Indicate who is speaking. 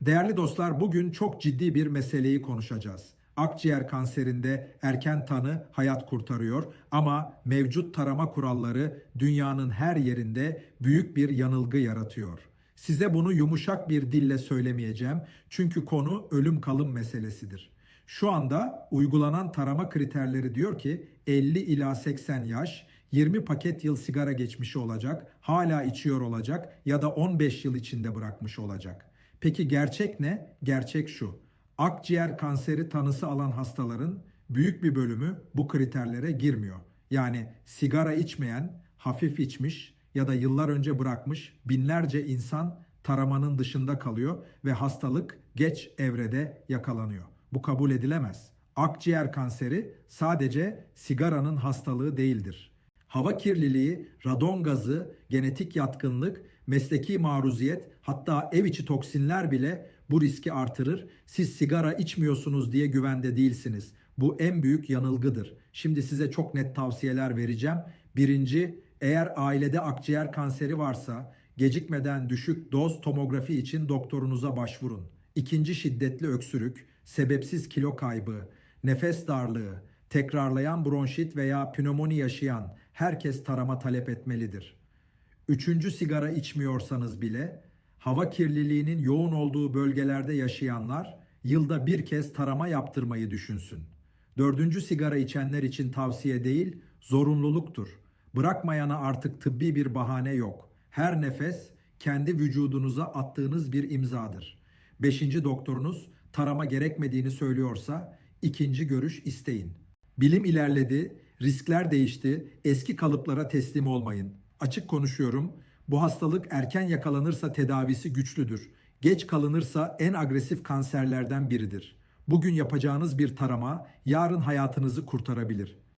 Speaker 1: Değerli dostlar bugün çok ciddi bir meseleyi konuşacağız. Akciğer kanserinde erken tanı hayat kurtarıyor ama mevcut tarama kuralları dünyanın her yerinde büyük bir yanılgı yaratıyor. Size bunu yumuşak bir dille söylemeyeceğim çünkü konu ölüm kalım meselesidir. Şu anda uygulanan tarama kriterleri diyor ki 50 ila 80 yaş, 20 paket yıl sigara geçmişi olacak, hala içiyor olacak ya da 15 yıl içinde bırakmış olacak. Peki gerçek ne? Gerçek şu. Akciğer kanseri tanısı alan hastaların büyük bir bölümü bu kriterlere girmiyor. Yani sigara içmeyen, hafif içmiş ya da yıllar önce bırakmış binlerce insan taramanın dışında kalıyor ve hastalık geç evrede yakalanıyor. Bu kabul edilemez. Akciğer kanseri sadece sigaranın hastalığı değildir. Hava kirliliği, radon gazı, genetik yatkınlık, mesleki maruziyet, hatta ev içi toksinler bile bu riski artırır. Siz sigara içmiyorsunuz diye güvende değilsiniz. Bu en büyük yanılgıdır. Şimdi size çok net tavsiyeler vereceğim. Birinci, eğer ailede akciğer kanseri varsa gecikmeden düşük doz tomografi için doktorunuza başvurun. İkinci şiddetli öksürük, sebepsiz kilo kaybı, nefes darlığı, tekrarlayan bronşit veya pnömoni yaşayan herkes tarama talep etmelidir. Üçüncü sigara içmiyorsanız bile hava kirliliğinin yoğun olduğu bölgelerde yaşayanlar yılda bir kez tarama yaptırmayı düşünsün. Dördüncü sigara içenler için tavsiye değil, zorunluluktur. Bırakmayana artık tıbbi bir bahane yok. Her nefes kendi vücudunuza attığınız bir imzadır. Beşinci doktorunuz tarama gerekmediğini söylüyorsa ikinci görüş isteyin. Bilim ilerledi, riskler değişti, eski kalıplara teslim olmayın. Açık konuşuyorum, bu hastalık erken yakalanırsa tedavisi güçlüdür. Geç kalınırsa en agresif kanserlerden biridir. Bugün yapacağınız bir tarama yarın hayatınızı kurtarabilir.